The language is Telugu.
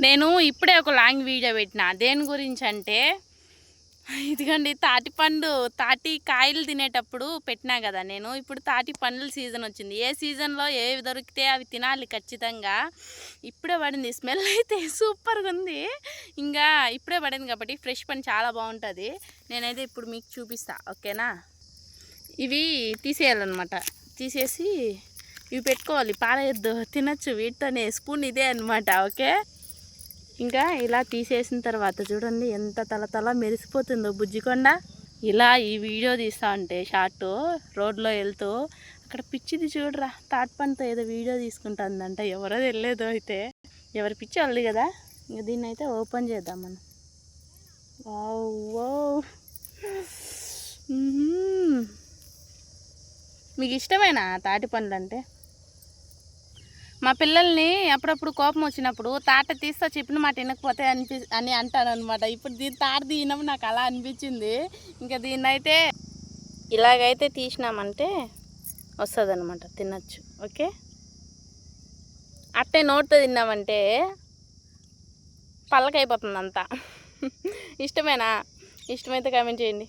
నేను ఇప్పుడే ఒక లాంగ్ వీడియో పెట్టిన. దేని గురించి అంటే ఇదిగండి తాటి పండు తాటి కాయలు తినేటప్పుడు పెట్టినా కదా నేను. ఇప్పుడు తాటి పండ్ల సీజన్ వచ్చింది. ఏ సీజన్లో ఏవి దొరికితే అవి తినాలి ఖచ్చితంగా. ఇప్పుడే పడింది. స్మెల్ అయితే సూపర్గా ఉంది. ఇంకా ఇప్పుడే పడింది కాబట్టి ఫ్రెష్ పండు చాలా బాగుంటుంది. నేనైతే ఇప్పుడు మీకు చూపిస్తా. ఓకేనా? ఇవి తీసేయాలన్నమాట. తీసేసి ఇవి పెట్టుకోవాలి. పారేయద్దు. తినచ్చు. వీటితోనే. స్పూన్ ఇదే అనమాట ఓకే? ఇంకా ఇలా తీసేసిన తర్వాత చూడండి ఎంత తల తల మెరిసిపోతుందో బుజ్జికొండ. ఇలా ఈ వీడియో తీస్తా ఉంటే షార్ట్ రోడ్లో వెళ్తూ అక్కడ పిచ్చిది చూడరా తాటిపండుతో ఏదో వీడియో తీసుకుంటుందంట ఎవరో తెలియదు అయితే. ఎవరి పిచ్చి వాళ్ళది కదా. ఇంకా దీన్ని అయితే ఓపెన్ చేద్దాం మనం. మీకు ఇష్టమేనా తాటి పండ్లు అంటే మా పిల్లల్ని అప్పుడప్పుడు కోపం వచ్చినప్పుడు తాట తీస్తా చెప్పిన మాట వినకపోతే అనిపి అని అంటాను అనమాట ఇప్పుడు దీని తాట తీయనప్పుడు నాకు అలా అనిపించింది. ఇంకా దీన్ని అయితే ఇలాగైతే తీసినామంటే వస్తుంది అనమాట తినచ్చు. ఓకే? అట్టే నోటితో తిన్నామంటే పళ్ళకైపోతుంది అంతా ఇష్టమేనా? ఇష్టమైతే కామెంట్ చేయండి.